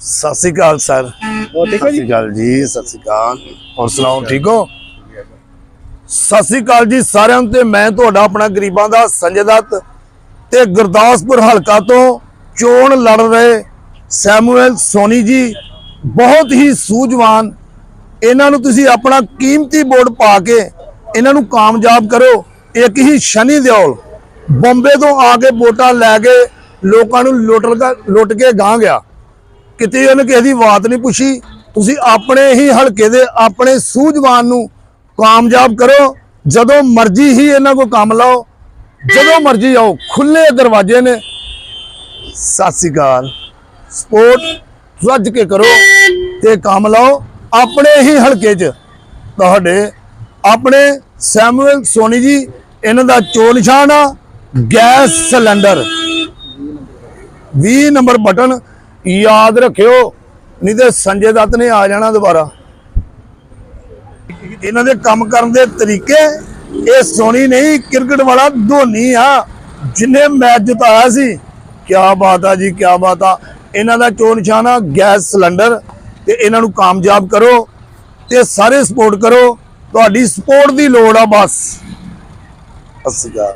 ਸਤਿ ਸ੍ਰੀ ਅਕਾਲ sir. ਹੋਰ ਠੀਕ ਹੋ ਸਤਿ ਜੀ ਸ੍ਰੀ ਅਕਾਲ ਜੀ ਸਤਿ ਸ੍ਰੀ ਅਕਾਲ। ਹੋਰ ਸੁਣਾਓ ਠੀਕ ਹੋ? ਸਤਿ ਸ੍ਰੀ ਅਕਾਲ ਜੀ ਸਾਰਿਆਂ ਨੂੰ ਤੇ ਮੈਂ ਤੁਹਾਡਾ ਆਪਣਾ ਗਰੀਬਾਂ ਦਾ ਸੰਜੇ ਦੱਤ ਤੇ ਗੁਰਦਾਸਪੁਰ ਹਲਕਾ ਤੋਂ ਚੋਣ ਲੜ ਰਹੇ ਸੈਮੂਅਲ ਸੋਨੀ ਜੀ। ਬਹੁਤ ਹੀ ਸੂਝਵਾਨ। ਇਹਨਾਂ ਨੂੰ ਤੁਸੀਂ ਆਪਣਾ ਕੀਮਤੀ ਵੋਟ ਪਾ ਕੇ ਇਹਨਾਂ ਨੂੰ ਕਾਮਯਾਬ ਕਰੋ। ਇੱਕ ਹੀ ਸ਼ਨੀ ਦਿਓਲ ਬੰਬੇ ਤੋਂ ਆ ਕੇ ਵੋਟਾਂ ਲੈ ਕੇ ਲੋਕਾਂ ਨੂੰ ਲੁੱਟ ਲੁੱਟ ਕੇ ਗਾਂ ਗਿਆ। ਕਿਤੇ ਉਹਨੇ ਕਿਸੇ ਦੀ ਬਾਤ ਨਹੀਂ ਪੁੱਛੀ, ਤੁਸੀਂ ਆਪਣੇ ਹੀ ਹਲਕੇ ਦੇ, ਆਪਣੇ ਸੂਝਵਾਨ ਨੂੰ ਕਾਮਯਾਬ ਕਰੋ, ਜਦੋਂ ਮਰਜ਼ੀ ਹੀ ਇਹਨਾਂ ਕੋ ਕੰਮ ਲਾਓ, ਜਦੋਂ ਮਰਜ਼ੀ ਆਓ ਖੁੱਲੇ ਦਰਵਾਜ਼ੇ ਨੇ। ਸਤਿ ਸ੍ਰੀ ਅਕਾਲ। ਸਪੋਰਟ ਰੱਜ ਕੇ ਕਰੋ ਤੇ ਕੰਮ ਲਾਓ। ਆਪਣੇ ਹੀ ਹਲਕੇ 'ਚ ਤੁਹਾਡੇ, ਆਪਣੇ ਸੈਮੂਅਲ ਸੋਨੀ ਜੀ, ਇਹਨਾਂ ਦਾ ਚੋ ਨਿਸ਼ਾਨ ਆ, ਗੈਸ ਸਿਲੰਡਰ। 20 ਨੰਬਰ ਬਟਨ ਯਾਦ ਰੱਖਿਓ, ਨਹੀਂ ਤੇ ਸੰਜੇ ਦੱਤ ਨੇ ਆ ਜਾਣਾ ਦੁਬਾਰਾ। ਇਹਨਾਂ ਦੇ ਕੰਮ ਕਰਨ ਦੇ ਤਰੀਕੇ ਇਹ ਸੋਨੀ ਨਹੀਂ, ਕ੍ਰਿਕਟ ਵਾਲਾ ਧੋਨੀ ਆ, ਜਿਨੇ ਮੈਚ ਜਿਤਾਇਆ ਸੀ, ਕਿਆ ਬਾਤ ਆ ਜੀ, ਕਿਆ ਬਾਤ ਆ। ਇਹਨਾਂ ਦਾ ਚੋਣ ਨਿਸ਼ਾਨ ਆ, ਗੈਸ ਸਿਲੰਡਰ, ਤੇ ਇਹਨਾਂ ਨੂੰ ਕਾਮਯਾਬ ਕਰੋ, ਤੇ ਸਾਰੇ ਸਪੋਰਟ ਕਰੋ, ਤੁਹਾਡੀ ਸਪੋਰਟ ਦੀ ਲੋੜ ਆ ਬਸ। ਅਸਗਾ